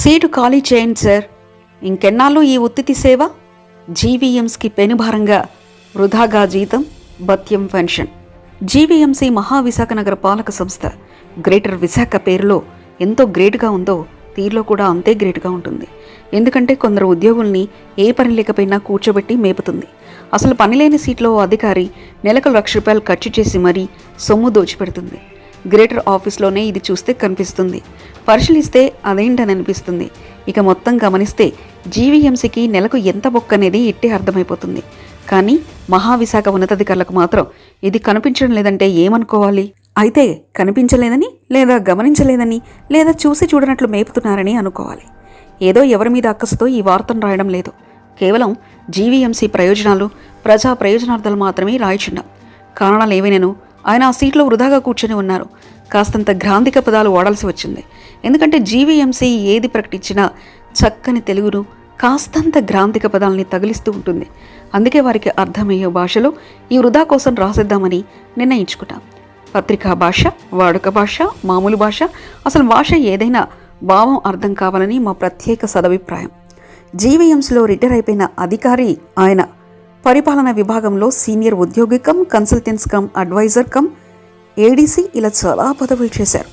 Seat ఖాళీ చేయండి sir. ఇంకెన్నాళ్ళు ఈ ఉత్తితి సేవ? జీవీఎంస్కి పెనుభారంగా వృధాగా జీతం భత్యం పెన్షన్. జీవీఎంసీ మహావిశాఖ నగర పాలక సంస్థ గ్రేటర్ విశాఖ పేరులో ఎంతో గ్రేట్గా ఉందో తీరులో కూడా అంతే గ్రేట్గా ఉంటుంది. ఎందుకంటే కొందరు ఉద్యోగుల్ని ఏ పని లేకపోయినా కూర్చోబెట్టి మేపుతుంది. అసలు పనిలేని సీట్లో ఓ అధికారి నెలకు లక్ష రూపాయలు ఖర్చు చేసి మరీ సొమ్ము దోచిపెడుతుంది. గ్రేటర్ ఆఫీస్లోనే ఇది చూస్తే కనిపిస్తుంది. పరిశీలిస్తే అదేంటని అనిపిస్తుంది. ఇక మొత్తం గమనిస్తే జీవీఎంసీకి నెలకు ఎంత బొక్క అనేది ఇట్టే అర్థమైపోతుంది. కానీ మహావిశాఖ ఉన్నతాధికారులకు మాత్రం ఇది కనిపించడం లేదంటే ఏమనుకోవాలి? అయితే కనిపించలేదని లేదా గమనించలేదని లేదా చూసి చూడనట్లు మేపుతున్నారని అనుకోవాలి. ఏదో ఎవరి మీద అక్కసుతో ఈ వార్తను రాయడం లేదు. కేవలం జీవీఎంసీ ప్రయోజనాలు ప్రజా ప్రయోజనార్థాలు మాత్రమే రాయిచున్నాం. కారణాలు ఏవైనాను ఆయన ఆ సీట్లో వృధాగా కూర్చొని ఉన్నారు. కాస్తంత గ్రాంధిక పదాలు వాడాల్సి వచ్చింది. ఎందుకంటే జీవీఎంసీ ఏది ప్రకటించినా చక్కని తెలుగును కాస్తంత గ్రాంధిక పదాలని తగిలిస్తూ ఉంటుంది. అందుకే వారికి అర్థమయ్యే భాషలో ఈ వృధా కోసం రాసేద్దామని నిర్ణయించుకున్నాం. పత్రికా భాష వాడుక భాష మామూలు భాష అసలు భాష ఏదైనా భావం అర్థం కావాలని మా ప్రత్యేక సదభిప్రాయం. జీవీఎంసీలో రిటైర్ అయిపోయిన అధికారి ఆయన పరిపాలన విభాగంలో సీనియర్ ఉద్యోగి cum consultants cum adviser cum. ADC ఇలా చాలా పదవులు చేశారు.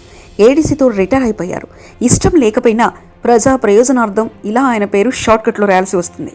ఏడీసీతో రిటైర్ అయిపోయారు. ఇష్టం లేకపోయినా ప్రజా ప్రయోజనార్థం ఇలా ఆయన పేరు షార్ట్కట్లో రాయాల్సి వస్తుంది.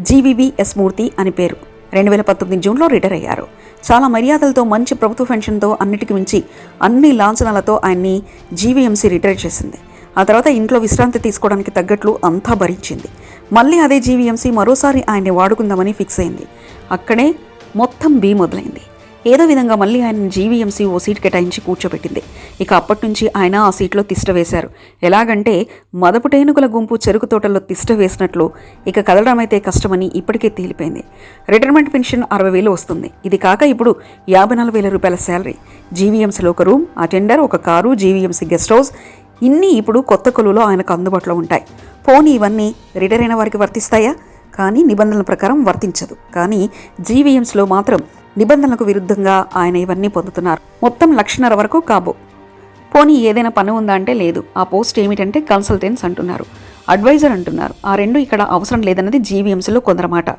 జీవీబీ ఎస్ మూర్తి అని పేరు. రెండు వేల పంతొమ్మిది జూన్లో రిటైర్ అయ్యారు. చాలా మర్యాదలతో మంచి ప్రభుత్వ పెన్షన్తో అన్నిటికి మించి అన్ని లాంఛనాలతో ఆయన్ని జీవీఎంసీ రిటైర్ చేసింది. ఆ తర్వాత ఇంట్లో విశ్రాంతి తీసుకోవడానికి తగ్గట్లు అంతా భరించింది. మళ్ళీ అదే జీవీఎంసీ మరోసారి ఆయన్ని వాడుకుందామని ఫిక్స్ అయింది. అక్కడే మొత్తం బీ మొదలైంది. ఏదో విధంగా మళ్ళీ ఆయన జీవీఎంసీ ఓ సీట్ కేటాయించి కూర్చోబెట్టింది. ఇక అప్పటి నుంచి ఆయన ఆ సీట్లో తిష్ట వేశారు. ఎలాగంటే మదపుటేనుగుల గుంపు చెరుకు తోటల్లో తిష్ట వేసినట్లు ఇక కదలడం అయితే కష్టమని ఇప్పటికే తేలిపోయింది. రిటైర్మెంట్ పెన్షన్ అరవై వేలు వస్తుంది. ఇది కాక ఇప్పుడు యాభై నాలుగు వేల రూపాయల శాలరీ. జీవీఎంసీలో ఒక రూమ్ అటెండర్ ఒక కారు జీవీఎంసీ గెస్ట్ హౌస్ ఇన్ని ఇప్పుడు కొత్త కొలువులో ఆయనకు అందుబాటులో ఉంటాయి. పోనీ ఇవన్నీ రిటైర్ అయిన వారికి వర్తిస్తాయా? కానీ నిబంధనల ప్రకారం వర్తించదు. కానీ జీవీఎంస్లో మాత్రం నిబంధనలకు విరుద్ధంగా ఆయన ఇవన్నీ పొందుతున్నారు. మొత్తం లక్షన్నర వరకు కాబో. పోనీ ఏదైనా పని ఉందా అంటే లేదు. ఆ పోస్ట్ ఏమిటంటే కన్సల్టెంట్స్ అంటున్నారు. అడ్వైజర్ అంటున్నారు. ఆ రెండు ఇక్కడ అవసరం లేదన్నది జీవీఎంసీలో కొందరు మాట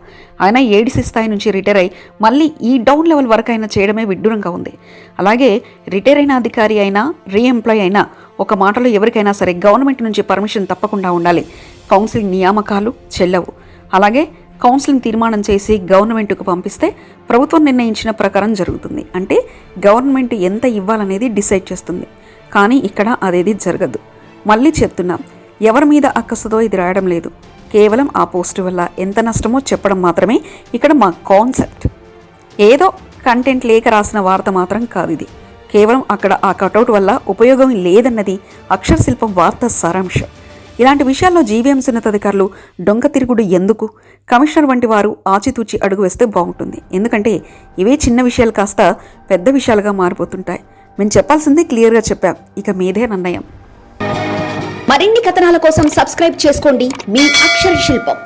ఆయన ఏడీసీ స్థాయి నుంచి రిటైర్ అయి మళ్ళీ ఈ డౌన్ లెవెల్ వరకు అయినా చేయడమే విడ్డూరంగా ఉంది. అలాగే రిటైర్ అయిన అధికారి అయినా రీఎంప్లాయ్ అయినా ఒక మాటలో ఎవరికైనా సరే గవర్నమెంట్ నుంచి పర్మిషన్ తప్పకుండా ఉండాలి. కౌన్సిలింగ్ నియామకాలు చెల్లవు. అలాగే కౌన్సిలింగ్ తీర్మానం చేసి గవర్నమెంట్కు పంపిస్తే ప్రభుత్వం నిర్ణయించిన ప్రకారం జరుగుతుంది. అంటే గవర్నమెంట్ ఎంత ఇవ్వాలనేది డిసైడ్ చేస్తుంది. కానీ ఇక్కడ అదేది జరగదు. మళ్ళీ చెప్తున్నాం ఎవరి మీద అక్కసుతో ఇది రాయడం లేదు. కేవలం ఆ పోస్ట్ వల్ల ఎంత నష్టమో చెప్పడం మాత్రమే ఇక్కడ మా కాన్సెప్ట్. ఏదో కంటెంట్ లేక రాసిన వార్త మాత్రం కాదు ఇది. కేవలం అక్కడ ఆ కటౌట్ వల్ల ఉపయోగం లేదన్నది అక్షర శిల్పం వార్త సారాంశం. ఇలాంటి విషయాల్లో జీవీఎంసీ ఉన్నతాధికారులు డొంక తిరుగుడు ఎందుకు? కమిషనర్ వంటి వారు ఆచితూచి అడుగు వేస్తే బాగుంటుంది. ఎందుకంటే ఇవే చిన్న విషయాలు కాస్త పెద్ద విషయాలుగా మారిపోతుంటాయి. మేము చెప్పాల్సిందే క్లియర్గా చెప్పాం. ఇక మీదే నిర్ణయం. మరిన్ని కథనాల కోసం సబ్స్క్రైబ్ చేసుకోండి మీ అక్షర శిల్పం